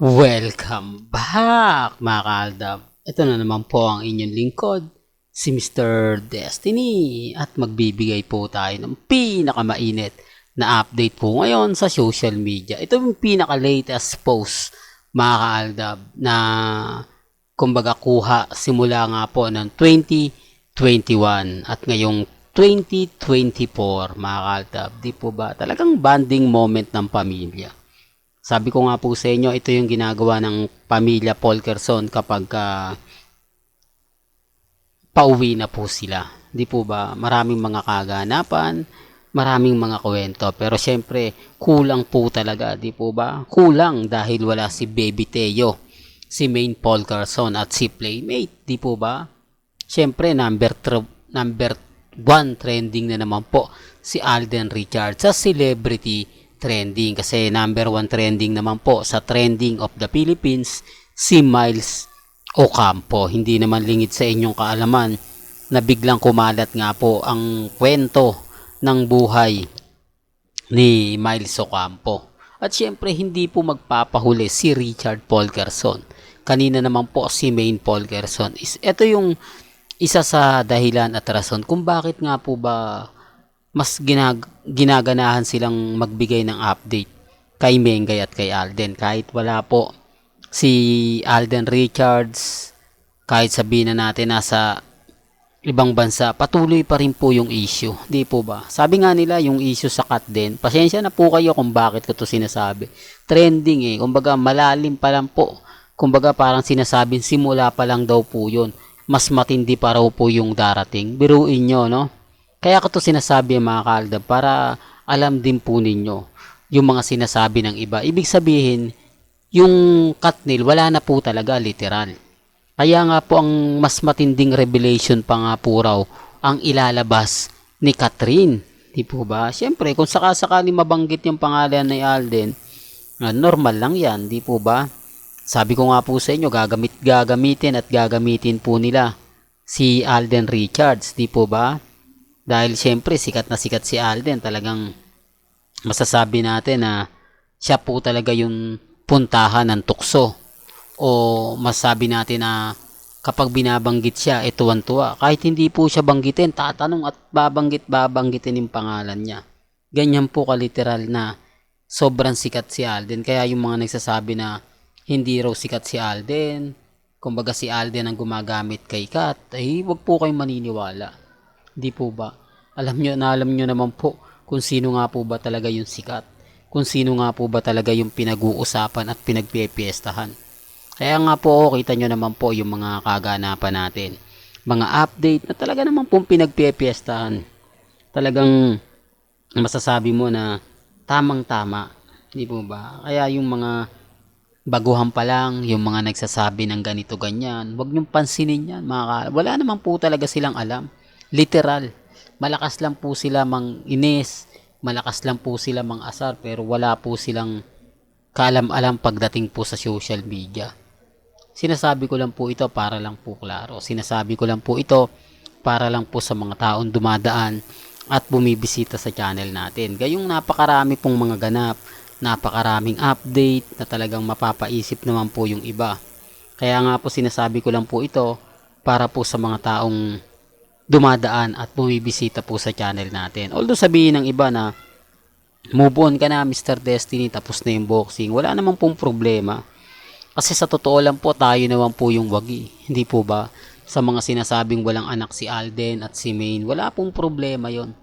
Welcome back mga kaaldab. Ito na naman po ang inyong lingkod, si Mr. Destiny at magbibigay po tayo ng pinakamainit na update po ngayon sa social media. Ito yung pinaka-latest post mga kaaldab na kumbaga kuha simula nga po ng 2021 at ngayong 2024 mga kaaldab. Di po ba talagang bonding moment ng pamilya. Sabi ko nga po sa inyo, ito yung ginagawa ng pamilya Polkerson kapag uh, pauwi na po sila. Di po ba? Maraming mga kaganapan, maraming mga kwento. Pero syempre, kulang po talaga. Di po ba? Kulang dahil wala si Baby Teo, si Main Polkerson at si Playmate. Di po ba? Syempre, number, number one trending na naman po si Alden Richards sa celebrity trending kasi number one trending naman po sa trending of the Philippines si Miles Ocampo. Hindi naman lingid sa inyong kaalaman na biglang kumalat nga po ang kwento ng buhay ni Miles Ocampo. At syempre hindi po magpapahuli si Richard Polkerson. Kanina naman po si Main Polkerson. Is, ito yung isa sa dahilan at rason kung bakit nga po ba mas ginag ginaganahan silang magbigay ng update kay Mengay at kay Alden. Kahit wala po si Alden Richards, kahit sabihin na natin nasa ibang bansa, patuloy pa rin po yung issue. Di po ba? Sabi nga nila yung issue sa cut din. Pasensya na po kayo kung bakit ko to sinasabi. Trending eh. Kumbaga malalim pa lang po. Kumbaga parang sinasabing simula pa lang daw po yun. Mas matindi pa raw po yung darating. Biruin nyo, no? Kaya ko to sinasabi mga kalda para alam din po ninyo yung mga sinasabi ng iba. Ibig sabihin, yung Katnil wala na po talaga literal. Kaya nga po ang mas matinding revelation pa nga po raw ang ilalabas ni Catherine. Di po ba? Siyempre, kung sakasakali mabanggit yung pangalan ni Alden, normal lang yan, di po ba? Sabi ko nga po sa inyo, gagamit, gagamitin at gagamitin po nila si Alden Richards, di po ba? Dahil siyempre sikat na sikat si Alden, talagang masasabi natin na siya po talaga yung puntahan ng tukso. O masasabi natin na kapag binabanggit siya, eh, tuwa Kahit hindi po siya banggitin, tatanong at babanggit, babanggitin yung pangalan niya. Ganyan po kaliteral na sobrang sikat si Alden. Kaya yung mga nagsasabi na hindi raw sikat si Alden, kumbaga si Alden ang gumagamit kay Kat, ay wag po kayong maniniwala. Di po ba? Alam nyo na alam nyo naman po kung sino nga po ba talaga yung sikat. Kung sino nga po ba talaga yung pinag-uusapan at pinagpipiestahan. Kaya nga po, oh, kita nyo naman po yung mga kaganapan natin. Mga update na talaga naman pong pinagpipiestahan. Talagang masasabi mo na tamang-tama. Di po ba? Kaya yung mga baguhan pa lang, yung mga nagsasabi ng ganito ganyan, wag niyong pansinin yan. Mga, wala naman po talaga silang alam. Literal malakas lang po sila mang inis, malakas lang po sila mang asar, pero wala po silang kaalam-alam pagdating po sa social media. Sinasabi ko lang po ito para lang po klaro. Sinasabi ko lang po ito para lang po sa mga taong dumadaan at bumibisita sa channel natin. Gayong napakarami pong mga ganap, napakaraming update na talagang mapapaisip naman po yung iba. Kaya nga po sinasabi ko lang po ito para po sa mga taong dumadaan at bumibisita po sa channel natin. Although sabihin ng iba na move on ka na Mr. Destiny tapos na yung boxing, wala naman pong problema. Kasi sa totoo lang po tayo naman po yung wagi. Hindi po ba? Sa mga sinasabing walang anak si Alden at si Maine, wala pong problema yon.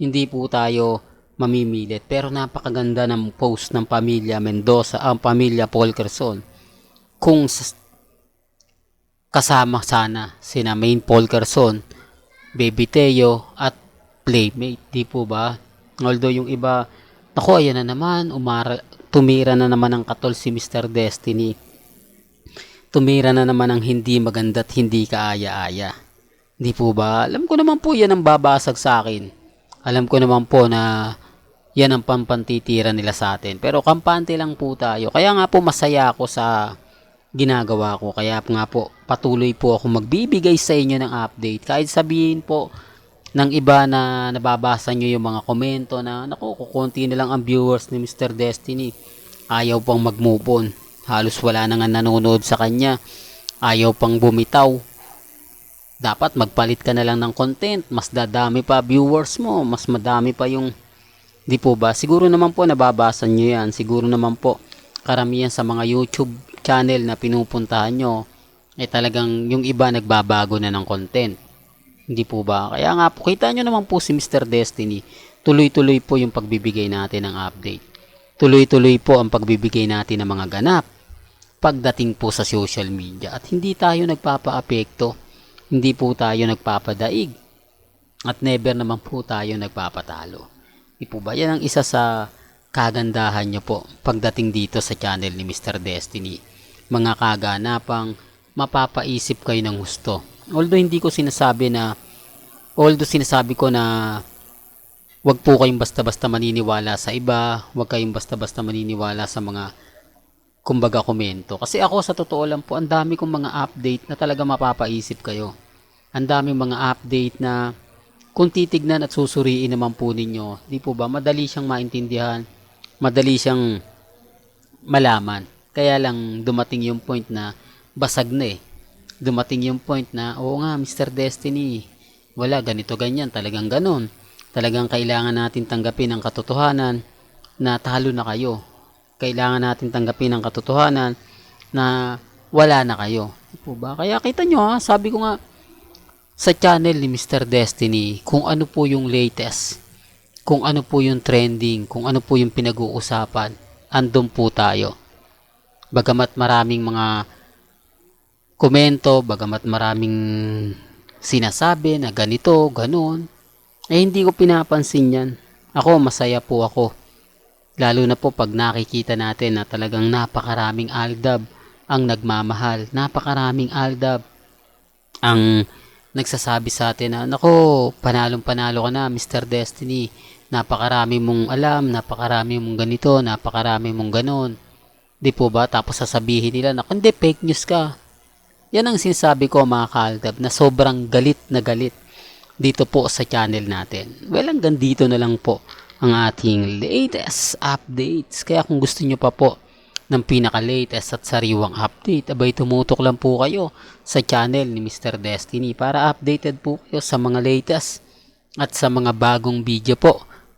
Hindi po tayo mamimilit. Pero napakaganda ng post ng pamilya Mendoza, ang pamilya Polkerson. Kung kasama sana sina Maine Polkerson Baby Teo at Playmate, di po ba? Although yung iba, ako ayan na naman, umara, tumira na naman ang katol si Mr. Destiny. Tumira na naman ang hindi maganda at hindi kaaya-aya. Di po ba? Alam ko naman po yan ang babasag sa akin. Alam ko naman po na yan ang pampantitira nila sa atin. Pero kampante lang po tayo. Kaya nga po masaya ako sa ginagawa ko. Kaya nga po, patuloy po ako magbibigay sa inyo ng update. Kahit sabihin po ng iba na nababasa nyo yung mga komento na, naku, kukunti na lang ang viewers ni Mr. Destiny. Ayaw pang mag-move on. Halos wala na nga nanonood sa kanya. Ayaw pang bumitaw. Dapat magpalit ka na lang ng content. Mas dadami pa viewers mo. Mas madami pa yung... Di po ba? Siguro naman po nababasa nyo yan. Siguro naman po karamihan sa mga YouTube channel na pinupuntahan nyo eh talagang yung iba nagbabago na ng content. Hindi po ba? Kaya nga po, kita nyo naman po si Mr. Destiny. Tuloy-tuloy po yung pagbibigay natin ng update. Tuloy-tuloy po ang pagbibigay natin ng mga ganap pagdating po sa social media. At hindi tayo nagpapa-apekto. Hindi po tayo nagpapadaig. At never naman po tayo nagpapatalo. Di po ba? Yan ang isa sa kagandahan nyo po pagdating dito sa channel ni Mr. Destiny. Mga kaganapang mapapaisip kayo ng gusto. Although hindi ko sinasabi na although sinasabi ko na wag po kayong basta-basta maniniwala sa iba, wag kayong basta-basta maniniwala sa mga kumbaga komento. Kasi ako sa totoo lang po, ang dami kong mga update na talaga mapapaisip kayo. Ang dami mga update na kung titignan at susuriin naman po ninyo, di po ba, madali siyang maintindihan, madali siyang malaman. Kaya lang dumating yung point na basag na eh. Dumating yung point na, oo nga, Mr. Destiny, wala, ganito, ganyan, talagang ganon. Talagang kailangan natin tanggapin ang katotohanan na talo na kayo. Kailangan natin tanggapin ang katotohanan na wala na kayo. Di po ba? Kaya kita nyo ha, sabi ko nga, sa channel ni Mr. Destiny, kung ano po yung latest, kung ano po yung trending, kung ano po yung pinag-uusapan, andun po tayo. Bagamat maraming mga komento, bagamat maraming sinasabi na ganito, ganon, eh hindi ko pinapansin yan. Ako, masaya po ako. Lalo na po pag nakikita natin na talagang napakaraming aldab ang nagmamahal. Napakaraming aldab ang nagsasabi sa atin na, Nako, panalong panalo ka na, Mr. Destiny. Napakarami mong alam, napakarami mong ganito, napakarami mong ganon. Di po ba? Tapos sasabihin nila na, hindi, fake news ka. Yan ang sinasabi ko mga kaaldab na sobrang galit na galit dito po sa channel natin. Well, hanggang dito na lang po ang ating latest updates. Kaya kung gusto nyo pa po ng pinaka-latest at sariwang update, abay tumutok lang po kayo sa channel ni Mr. Destiny para updated po kayo sa mga latest at sa mga bagong video po